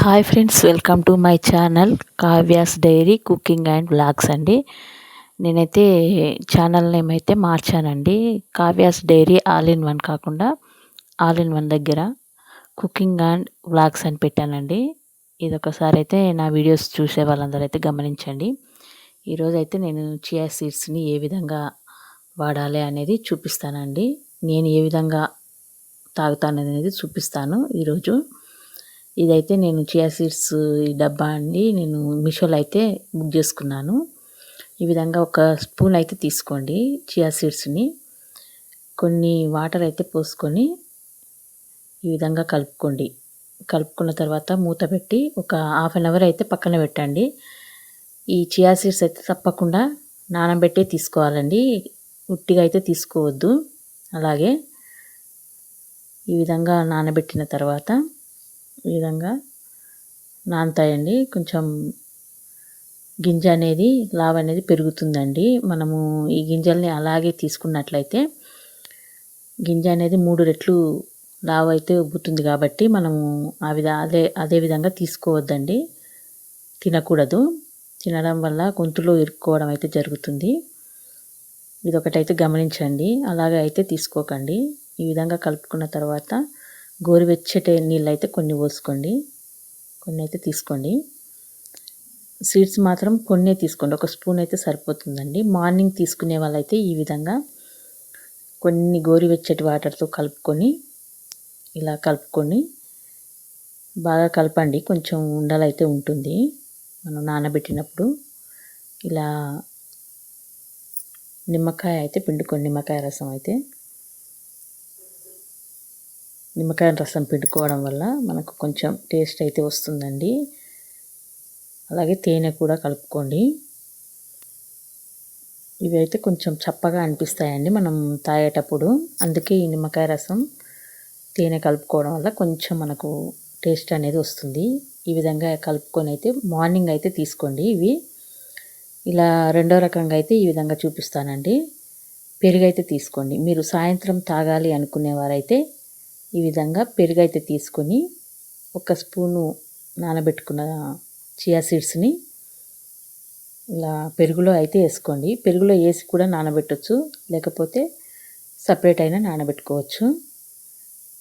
Hi friends welcome to my channel Kavya's diary cooking and blogs అండి. నేనైతే channel name అయితే మార్చానండి. Kavya's diary all in one కాకుండా all in one దగ్గర cooking and blogs అని పెట్టానండి. ఇది ఒకసారి అయితే నా వీడియోస్ చూసే వాళ్ళందరూ అయితే గమనించండి. ఈరోజు అయితే నేను చియా సీడ్స్ని ఏ విధంగా వాడాలి అనేది చూపిస్తానండి. నేను ఏ విధంగా తాగుతాను అనేది చూపిస్తాను. ఈరోజు ఇదైతే నేను చియా సీడ్స్ ఈ డబ్బా అండి. నేను మీషోలో అయితే బుక్ చేసుకున్నాను. ఈ విధంగా ఒక స్పూన్ అయితే తీసుకోండి చియా సీడ్స్ని కొన్ని వాటర్ అయితే పోసుకొని ఈ విధంగా కలుపుకోండి. కలుపుకున్న తర్వాత మూత పెట్టి ఒక హాఫ్ అన్ అవర్ అయితే పక్కన పెట్టండి. ఈ చియా సీడ్స్ అయితే తప్పకుండా నానబెట్టే తీసుకోవాలండి. ఉట్టిగా అయితే తీసుకోవద్దు. అలాగే ఈ విధంగా నానబెట్టిన తర్వాత ఈ విధంగా నానతాయండి. కొంచెం గింజ అనేది లావ్ అనేది పెరుగుతుందండి. మనము ఈ గింజల్ని అలాగే తీసుకున్నట్లయితే గింజ అనేది మూడు రెట్లు లావ్ అయితే ఉబ్బుతుంది కాబట్టి మనము ఆ విధ అదే అదే విధంగా తీసుకోవద్దండి. తినకూడదు. తినడం వల్ల గొంతులో ఇరుక్కోవడం అయితే జరుగుతుంది. ఇదొకటైతే గమనించండి. అలాగే అయితే తీసుకోకండి. ఈ విధంగా కలుపుకున్న తర్వాత గోరువెచ్చటి నీళ్ళు అయితే కొన్ని పోసుకోండి. కొన్ని అయితే తీసుకోండి. సీడ్స్ మాత్రం కొన్నే తీసుకోండి. ఒక స్పూన్ అయితే సరిపోతుందండి. మార్నింగ్ తీసుకునే వాళ్ళైతే ఈ విధంగా కొన్ని గోరువెచ్చటి వాటర్తో కలుపుకొని ఇలా కలుపుకొని బాగా కలపండి. కొంచెం ఉండలైతే ఉంటుంది. మనం నానబెట్టినప్పుడు ఇలా నిమ్మకాయ అయితే పిండుకోండి. నిమ్మకాయ రసం అయితే. నిమ్మకాయ రసం పిండుకోవడం వల్ల మనకు కొంచెం టేస్ట్ అయితే వస్తుందండి. అలాగే తేనె కూడా కలుపుకోండి. ఇవి అయితే కొంచెం చప్పగా అనిపిస్తాయండి మనం తాగేటప్పుడు. అందుకే ఈ నిమ్మకాయ రసం తేనె కలుపుకోవడం వల్ల కొంచెం మనకు టేస్ట్ అనేది వస్తుంది. ఈ విధంగా కలుపుకొని అయితే మార్నింగ్ అయితే తీసుకోండి ఇవి. ఇలా రెండో రకంగా అయితే ఈ విధంగా చూపిస్తానండి. పెరుగు అయితే తీసుకోండి. మీరు సాయంత్రం తాగాలి అనుకునేవారైతే ఈ విధంగా పెరుగు అయితే తీసుకొని ఒక స్పూను నానబెట్టుకున్న చియా సీడ్స్ని ఇలా పెరుగులో అయితే వేసుకోండి. పెరుగులో వేసి కూడా నానబెట్టవచ్చు లేకపోతే సపరేట్ అయినా నానబెట్టుకోవచ్చు.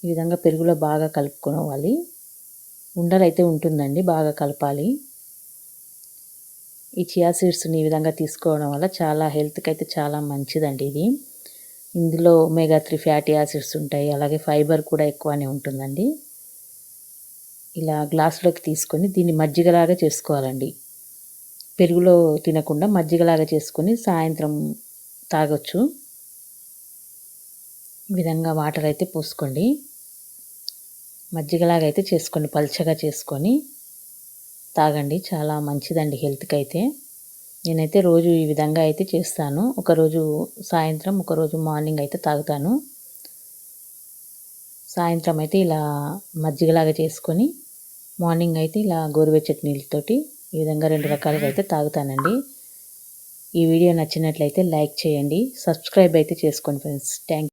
ఈ విధంగా పెరుగులో బాగా కలుపుకోవాలి. ఉండలు అయితే ఉంటుందండి బాగా కలపాలి. ఈ చియా సీడ్స్ని ఈ విధంగా తీసుకోవడం వల్ల చాలా హెల్త్కి అయితే చాలా మంచిదండి ఇది. ఇందులో ఒమేగా త్రీ ఫ్యాటీ యాసిడ్స్ ఉంటాయి. అలాగే ఫైబర్ కూడా ఎక్కువనే ఉంటుందండి. ఇలా గ్లాసులోకి తీసుకొని దీన్ని మజ్జిగలాగా చేసుకోవాలండి. పెరుగులో తినకుండా మజ్జిగలాగా చేసుకొని సాయంత్రం తాగొచ్చు. ఈ విధంగా వాటర్ అయితే పోసుకోండి. మజ్జిగలాగా అయితే చేసుకోండి. పల్చగా చేసుకొని తాగండి. చాలా మంచిదండి హెల్త్కి అయితే నేనైతే రోజు ఈ విధంగా అయితే చేస్తాను. ఒకరోజు సాయంత్రం ఒకరోజు మార్నింగ్ అయితే తాగుతాను. సాయంత్రం అయితే ఇలా మజ్జిగలాగా చేసుకొని మార్నింగ్ అయితే ఇలా గోరువెచ్చటి నీళ్ళతోటి ఈ విధంగా రెండు రకాలుగా అయితే తాగుతానండి. ఈ వీడియో నచ్చినట్లయితే లైక్ చేయండి. సబ్స్క్రైబ్ అయితే చేసుకోండి ఫ్రెండ్స్. థ్యాంక్